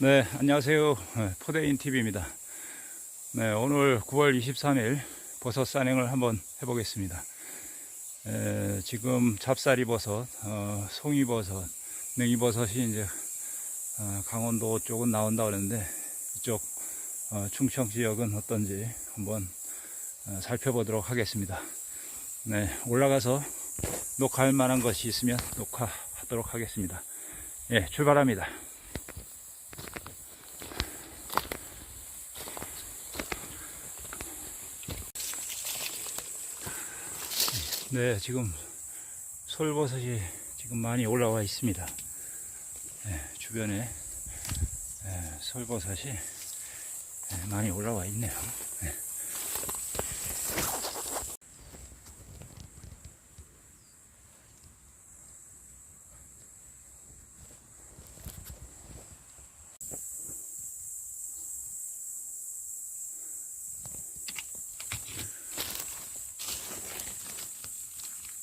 네, 안녕하세요. 네, 포대인 TV입니다. 네, 오늘 9월 23일 버섯 산행을 한번 해보겠습니다. 에, 지금 잡사리 버섯, 어, 송이 버섯, 냉이 버섯이 이제 어, 강원도 쪽은 나온다 그러는데 이쪽 어, 충청 지역은 어떤지 한번 어, 살펴보도록 하겠습니다. 네, 올라가서 녹화할 만한 것이 있으면 녹화하도록 하겠습니다. 예, 출발합니다. 네, 지금 솔버섯이 지금 많이 올라와 있습니다. 네, 주변에 네, 솔버섯이 네, 많이 올라와 있네요. 네.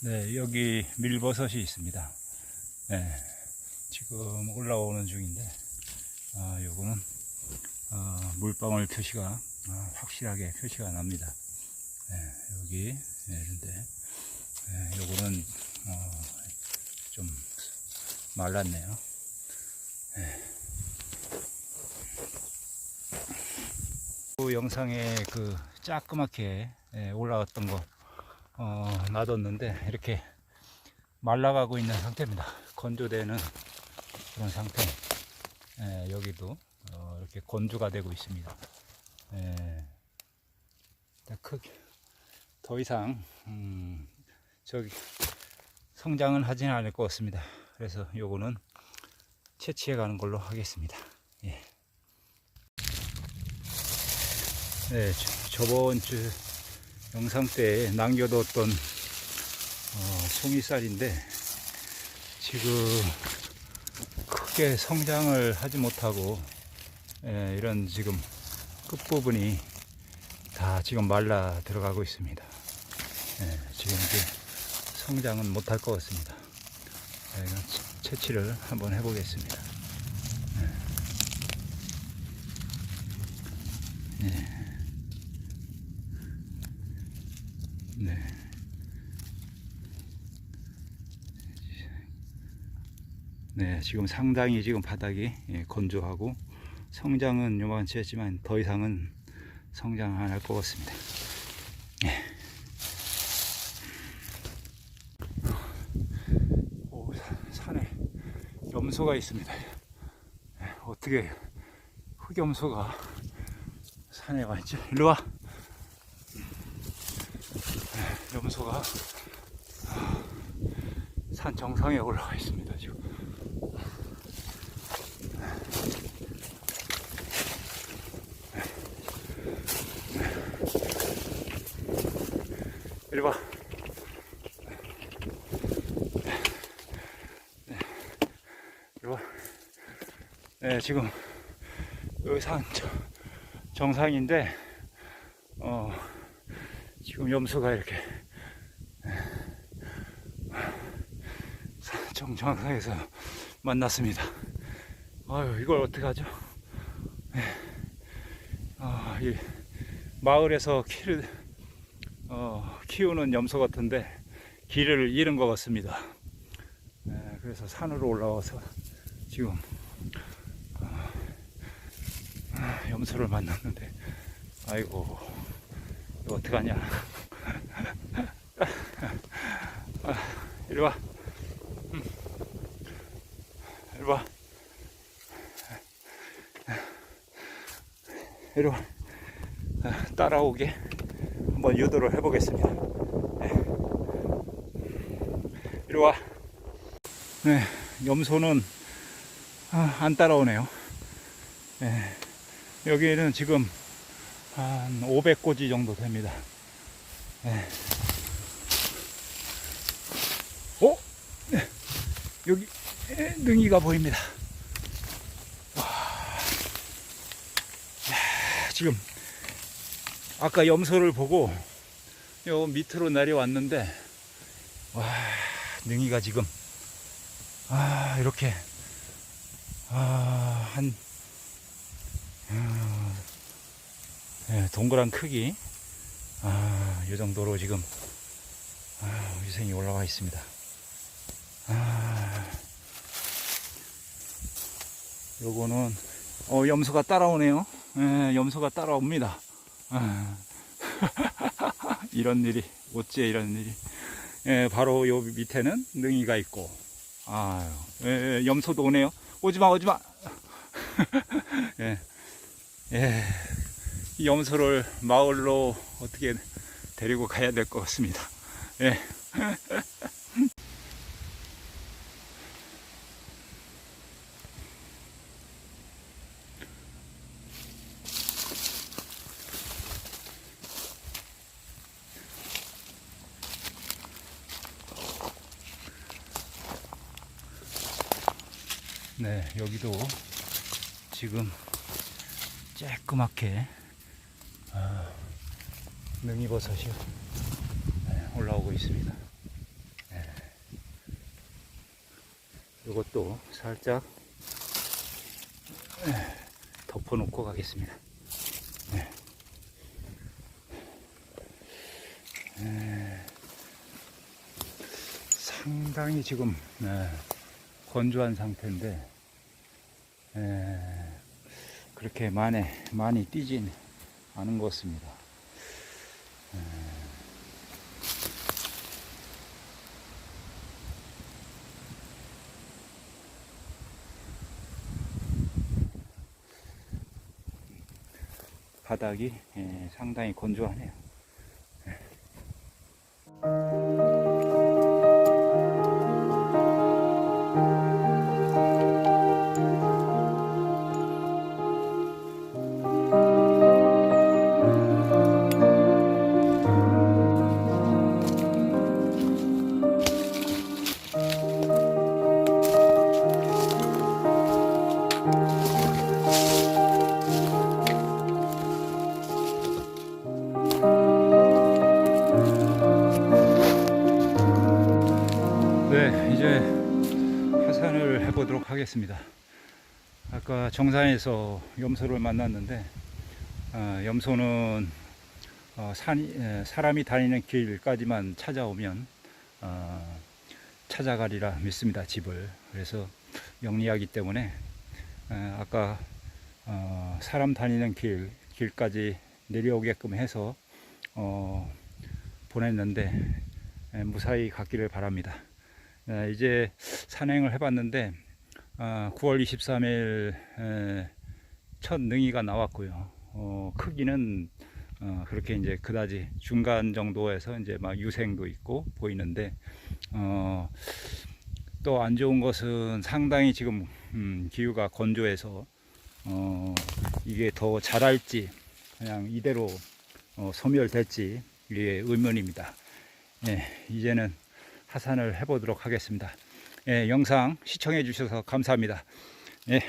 네, 여기 밀버섯이 있습니다. 네, 지금 올라오는 중인데, 아, 요거는, 어, 물방울 표시가 아, 확실하게 표시가 납니다. 네, 여기, 네, 이런데, 네, 요거는, 어, 좀 말랐네요. 네. 그 영상에 그 짜끄맣게 예, 올라왔던 거 어, 놔뒀는데 이렇게 말라가고 있는 상태입니다. 건조되는 그런 상태. 예, 여기도 어, 이렇게 건조가 되고 있습니다. 예, 크게 더 이상 음, 저기 성장은 하지는 않을 것 같습니다. 그래서 요거는 채취해 가는 걸로 하겠습니다. 예. 네, 저- 저번 주 영상 때 남겨뒀던 어, 송이쌀인데 지금 크게 성장을 하지 못하고 예, 이런 지금 끝부분이 다 지금 말라 들어가고 있습니다. 예, 지금 이제 성장은 못할 것 같습니다. 예, 채취를 한번 해보겠습니다. 네. 네, 지금 상당히 지금 바닥이 예, 건조하고 성장은 요만치 했지만 더 이상은 성장 안 할 것 같습니다. 예. 오, 사- 산에 염소가 있습니다. 예, 어떻게 흑염소가 산에 와 있지? 일로 와. 염소가 산 정상에 올라와 있습니다. 지금. 이리 와. 네. 이리 와. 네, 지금 여기 정상인데, 어, 지금 염소가 이렇게 정정상에서 만났습니다. 아유, 이걸 어떡하죠? 예. 아, 이 마을에서 키를, 어, 키우는 염소 같은데 길을 잃은 것 같습니다. 예, 그래서 산으로 올라와서 지금 아, 아, 염소를 만났는데, 아이고, 이거 어떡하냐. 아, 이리 와. 이리 와. 이리 와. 아, 따라오게 한번 유도를 해보겠습니다. 네. 이리 와. 네, 염소는 아, 안 따라오네요. 네, 여기는 지금 한 500고지 정도 됩니다. 네. 어? 네. 여기 에, 능이가 보입니다. 와. 야, 지금 아까 염소를 보고 요 밑으로 내려왔는데 와 능이가 지금 아 이렇게 아한 예, 동그란 크기. 아, 이 정도로 지금 아, 위생이 올라와 있습니다. 아, 요거는 어, 염소가 따라오네요. 예, 염소가 따라옵니다. 아, 이런 일이 어찌에 이런 일이. 예, 바로 요 밑에는 능이가 있고, 아, 예, 예, 염소도 오네요. 오지마, 오지마. 예, 예, 이 염소를 마을로 어떻게 데리고 가야 될 것 같습니다. 예. 네, 여기도 지금 쬐끄맣게 아, 능이버섯이 네, 올라오고 있습니다. 네. 이것도 살짝 네, 덮어놓고 가겠습니다. 네. 네. 상당히 지금 네, 건조한 상태인데 에, 그렇게 많이 많이 뛰진 않은 것 같습니다. 에, 바닥이 에, 상당히 건조하네요. 보도록 하겠습니다. 아까 정상에서 염소를 만났는데, 어, 염소는 어, 산이, 에, 사람이 다니는 길까지만 찾아오면 어, 찾아가리라 믿습니다. 집을. 그래서 영리하기 때문에 에, 아까 어, 사람 다니는 길 길까지 내려오게끔 해서 어, 보냈는데 에, 무사히 갔기를 바랍니다. 에, 이제 산행을 해봤는데 아, 9월 23일 에, 첫 능이가 나왔고요. 어, 크기는 어, 그렇게 이제 그다지 중간 정도에서 이제 막 유생도 있고 보이는데 어, 또 안 좋은 것은 상당히 지금 음, 기후가 건조해서 어, 이게 더 자랄지 그냥 이대로 어, 소멸될지 의문입니다. 예, 이제는 하산을 해보도록 하겠습니다. 예, 영상 시청해 주셔서 감사합니다. 예.